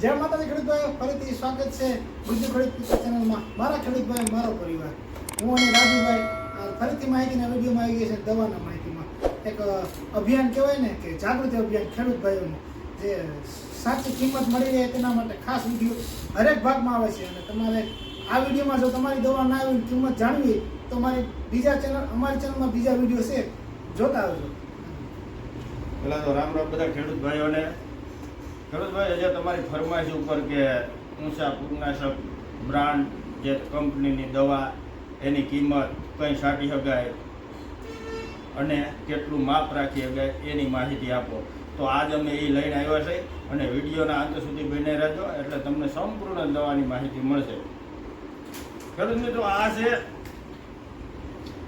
જય માતાજી ખેડૂતભાઈ ફરીથી સ્વાગત છે ગુજુ ખેડૂત ચેનલમાં. મારા ખેડૂતભાઈ મારો પરિવાર. હું અને રાજુભાઈ ફરીથી માહિતીના વિડીયોમાં આવી ગયા છે દવાના માહિતીમાં. એક અભિયાન કહેવાય ને કે જાગૃતિ અભિયાન ખેડૂત ભાઈઓનું. જે સાચી કિંમત મળી રહે તેના માટે ખાસ વીડિયો હરેક ભાગમાં આવે છે. અને તમારે આ વિડીયોમાં જો તમારી દવા ના આવી કિંમત જાણવી તો મારી બીજા ચેનલ, અમારી ચેનલમાં બીજા વીડિયો છે. જોતા આવજો. પેલા તો રામ રામ બધા ખેડૂત ભાઈઓને ખેડૂત ભાઈ આજે તમારી ફરમાઈશ ઉપર કે ઊંચા ફૂગનાશક બ્રાન્ડ જે કંપનીની દવા એની કિંમત કંઈ સાટી શકાય અને કેટલું માપ રાખી શકાય એની માહિતી આપો. તો આજ અમે એ લઈને આવ્યા છે અને વિડીયોના અંત સુધી બને રહેજો એટલે તમને સંપૂર્ણ દવાની માહિતી મળશે. ખેડૂત મિત્રો, આ છે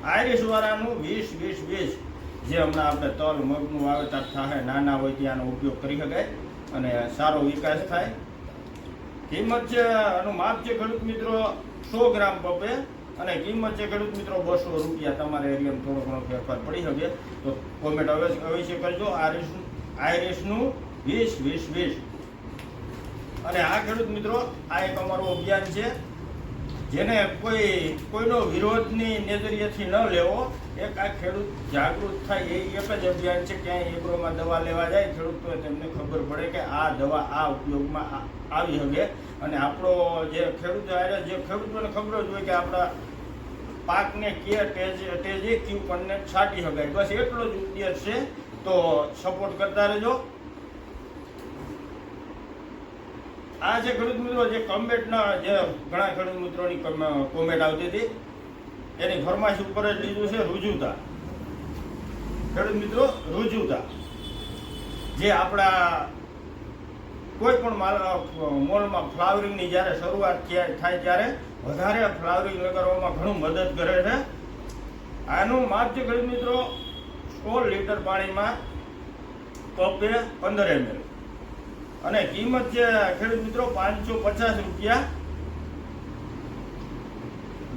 આઈરિશ વાળાનું વીસ વીસ વીસ જે હમણાં આપણે તલ, મગનું વાવેતર થાય, નાના હોય ત્યાંનો ઉપયોગ કરી શકાય અને સારો વિકાસ થાય. કિંમત છે એનું માપ છે ખેડૂત મિત્રો, સો ગ્રામ પપે અને કિંમત છે ખેડૂત મિત્રો બસો રૂપિયા. તમારે એરિયામાં થોડો ઘણો ફેરફાર પડી શકે. તો કોમેન્ટ અવશ્ય કરજો. આઈરિશ આઈરિશનું વીસ વીસ વીસ. અને આ ખેડૂત મિત્રો, આ એક અમારું અભિયાન છે. જેને કોઈ, કોઈનો વિરોધની નજરિયેથી ન લેવો, એક આ ખેડૂત જાગૃત થાય એ એક જ અભિયાન છે, ક્યાંય એગ્રોમાં દવા લેવા જાય, ખેડૂતોએ તેમને ખબર પડે કે આ દવા આ ઉપયોગમાં આવી શકે અને આપણો જે ખેડૂત હારે જે ખેડૂતોને ખબર જ હોય કે આપણા પાકને કે ટેજ ટેજે ક્યુ પણને છાંટી શકાય બસ એટલો જ ઉદ્દેશ છે. તો સપોર્ટ કરતા રહેજો. આ જે ખેડૂત મિત્રો, જે કોમેન્ટના જે ઘણા ખેડૂત મિત્રોની કોમેન્ટ આવતી હતી, એની ફરમાઈશ ઉપર જ લીધું છે, રુજુતા. ખેડૂત મિત્રો, રુજુતા. જે આપણા કોઈ પણ માલ મોલમાં ફ્લાવરિંગની જ્યારે શરૂઆત થયા- ત્યારે વધારે ફ્લાવરિંગ કરવામાં ઘણું મદદ કરે છે. આનું માપ છે, ખેડૂત મિત્રો સો લીટર પાણીમાં કપે પંદર એમએલ અને કિંમત છે ખેડૂત મિત્રો પાંચસો પચાસ રૂપિયા.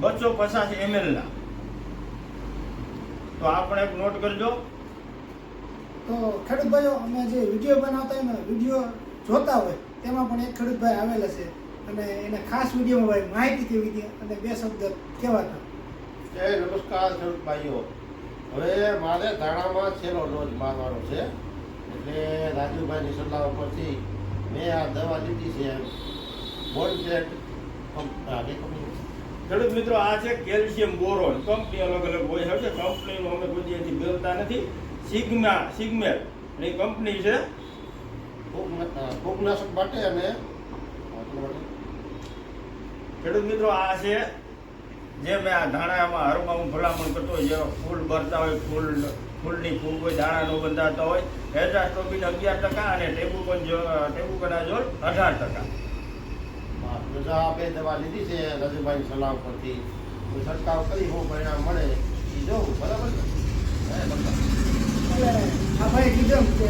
બસો પચાસ એમએલ ના. તો આપણે એક નોટ કરજો. તો ખેડૂત ભાઈઓ અમે જે વીડિયો બનાવતા હોય ને વીડિયો જોતા હોય તેમાં પણ એક ખેડૂત ભાઈ આવેલા છે. અને એને ખાસ વિડીયોમાં ભાઈ માહિતી કેવી હતી અને બે શબ્દ કહેવાતા. જય નમસ્કાર ખેડૂત ભાઈઓ હવે મારે ધાણામાં છેલ્લો ડોઝ મારવાનો છે. એટલે રાજુભાઈની સલાહ ઉપરથી મેં આ દવા લીધી છે કંપની ખેડૂત મિત્રો આ છે કેલ્શિયમ બોરોન. કંપની અલગ અલગ હોય છે કંપનીનું અમે કોઈ દિવસથી બોલતા નથી. સિગ્મા સિગ્મેર એ કંપની છે? ફૂગનાશક માટે અને ખેડૂત મિત્રો આ છે જે મેં આ ધાણામાં હરમાં હું ભલામણ કરતો હોય જેવા ફૂલ ભરતા હોય ફૂલ ફૂલની ફૂગ હોય દાણા બંધાતા હોય હેઝાસ્ટ્રોબિન અગિયાર ટકા અને ટેબુકોન ટેબુકોનાઝોલ અઢાર ટકા. હા, તો જો બે દવા લીધી છે રજુભાઈ સલાહ પરથી. તો છંટકાવ કરી હું પરિણામ મળે એ જોઉં બરાબર આ ભાઈ કીધું કે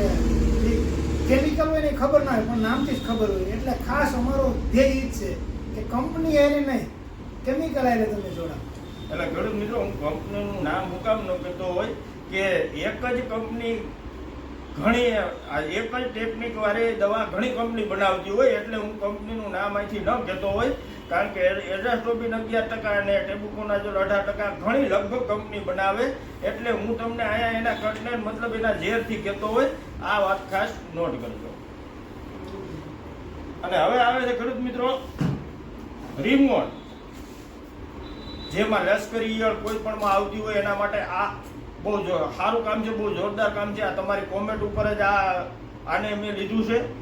કેમિકલ હોય ને ખબર ના હોય પણ નામથી જ ખબર હોય. એટલે ખાસ અમારો ધ્યેય ઈ છે કે કંપની હારે નહીં કેમિકલ હારે તમે જોડા એટલે ખેડૂત મિત્રો, હું કંપનીનું નામ હું ન કહેતો હોય કે એક જ કંપની ઘણી એક જ ટેકનિક વાળી દવા ઘણી કંપની બનાવતી હોય એટલે હું કંપનીનું નામ અહીંથી ન કહેતો હોય, કારણ કે એઝાસ્ટ્રોબિન અગિયાર ટકા અને ટેબુકોનાઝોલ અઢાર ટકા ઘણી લગભગ કંપની બનાવે, એટલે હું તમને અહીંયા એના કટને મતલબ એના ઝેરથી કહેતો હોય, આ વાત ખાસ નોટ કરજો. અને હવે આવે છે ખેડૂત મિત્રો રીમોન જેમાં લશ્કરી ઈયળ કોઈ પણમાં આવતી હોય એના માટે આ બહુ સારું કામ છે, બહુ જોરદાર કામ છે. આ તમારી કોમેન્ટ ઉપર જ આ આને મેં લીધું છે.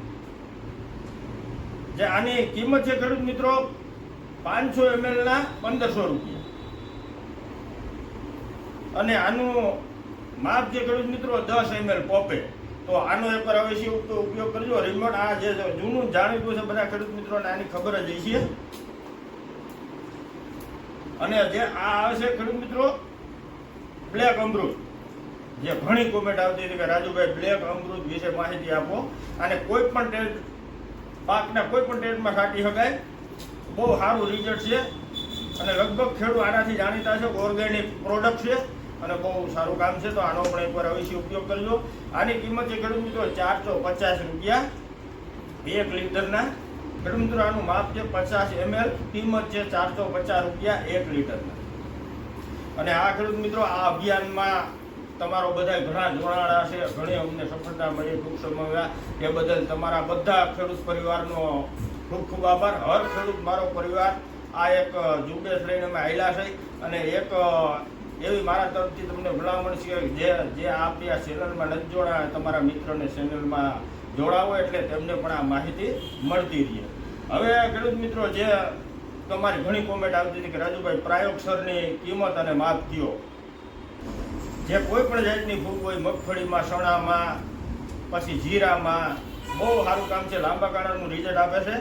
જે આની કિંમત છે ખેડૂત મિત્રો પાંચસો એમએલ ના પંદરસો રૂપિયા. અને આનું માપ જે ખેડૂત મિત્રો દસ એમએલ પોપે. તો આનો એકવાર અવશ્ય ઉપ- ઉપયોગ કરજો. રિમોટ આ જે જૂનું જાણીતું છે બધા ખેડૂત મિત્રોને આની ખબર જ હશે. અને જે આ આવે છે મિત્રો, બ્લેક અમૃત. જે ઘણી કોમેન્ટ આવતી હતી કે રાજુભાઈ, બ્લેક અમૃત વિશે માહિતી આપો. અને કોઈ પણ ટેટ પાકના કોઈ પણ ટેટમાં કાઢી શકાય. બહુ સારું રિઝલ્ટ છે. અને લગભગ ખેડૂત આનાથી જાણીતા છે ઓર્ગેનિક પ્રોડક્ટ છે. અને બહુ સારું કામ છે. તો આનો પણ એકવાર અવશ્ય ઉપયોગ કરજો. આની કિંમત છે ખેડૂત મિત્રો ચારસો પચાસ રૂપિયા એક લીટરના. મિત્રો માપ છે પચાસ એમએલ, કિંમત છે ચારસો પચાસ રૂપિયા એક લીટરના અને આ ખેડૂત મિત્રો, આ અભિયાનમાં તમારો બધા ઘણા જોડાણા છે, ઘણી અમને સફળતા મળી ટૂંક સમયમાં એ બદલ તમારા બધા ખેડૂત પરિવારનો ખૂબ ખૂબ આભાર. હર ખેડૂત મારો પરિવાર, આ એક ઝુંબેશ લઈને અમે આવેલા છે. અને એક એવી મારા તરફથી તમને ભલામણ છે જે જે આપણી આ ચેનલમાં નથી જોડાયા, તમારા મિત્રોને ચેનલમાં જોડાવો એટલે તેમને પણ આ માહિતી મળતી રહે. હવે, ખેડૂત મિત્રો, જે તમારી ઘણી કોમેન્ટ આવતી હતી કે રાજુભાઈ પ્રાયોગસરની કિંમત અને માપ કયો? જે કોઈ પણ જાતની ભૂખ હોય, મગફળીમાં, ચણામાં, પછી જીરામાં, બહુ સારું કામ છે, લાંબા ગાળાનું રિઝલ્ટ આપે છે.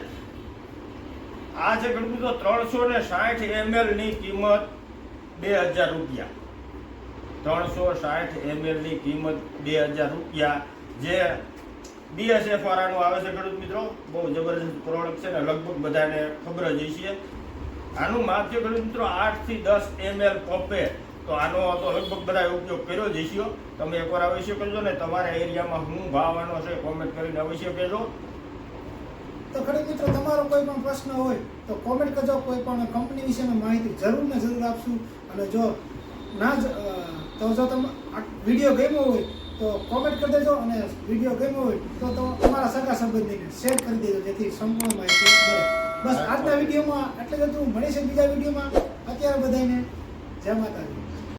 આ છે ખેડૂત મિત્રો, ત્રણસો ને સાઠ એમએલની કિંમત બે હજાર રૂપિયા. ત્રણસો સાઠ એમએલની કિંમત બે હજાર રૂપિયા. જે બીએસએફ વાળાનું આવે છે ખેડૂત મિત્રો. બહુ જબરજસ્ત પ્રોડક્ટ છે ને લગભગ બધાને ખબર જ છે. આનું માપ છે ખેડૂત મિત્રો આઠથી દસ એમએલ પપે તો આનો તો લગભગ બધાએ ઉપયોગ કર્યો જ હશો તમે એકવાર અવશ્ય કરજો ને તમારા એરિયામાં શું ભાવ આનો છે કોમેન્ટ કરીને અવશ્ય કહેજો. તો ખેડૂત મિત્રો, તમારો કોઈ પણ પ્રશ્ન હોય તો કોમેન્ટ કરજો. કોઈ પણ કંપની વિશેની માહિતી જરૂર ને જરૂર આપશું. અને જો ના જ તો જો તમે વીડિયો ગમ્યો હોય તો કોમેન્ટ કરી દેજો અને વીડિયો ગમ્યો હોય તો તો તમારા સગા સંબંધીને શેર કરી દેજો, જેથી સંપૂર્ણ માહિતી મળે. બસ આજના વિડીયોમાં એટલે જ હતું. મળીશું બીજા વિડીયોમાં. અત્યારે બધાને જય માતાજી.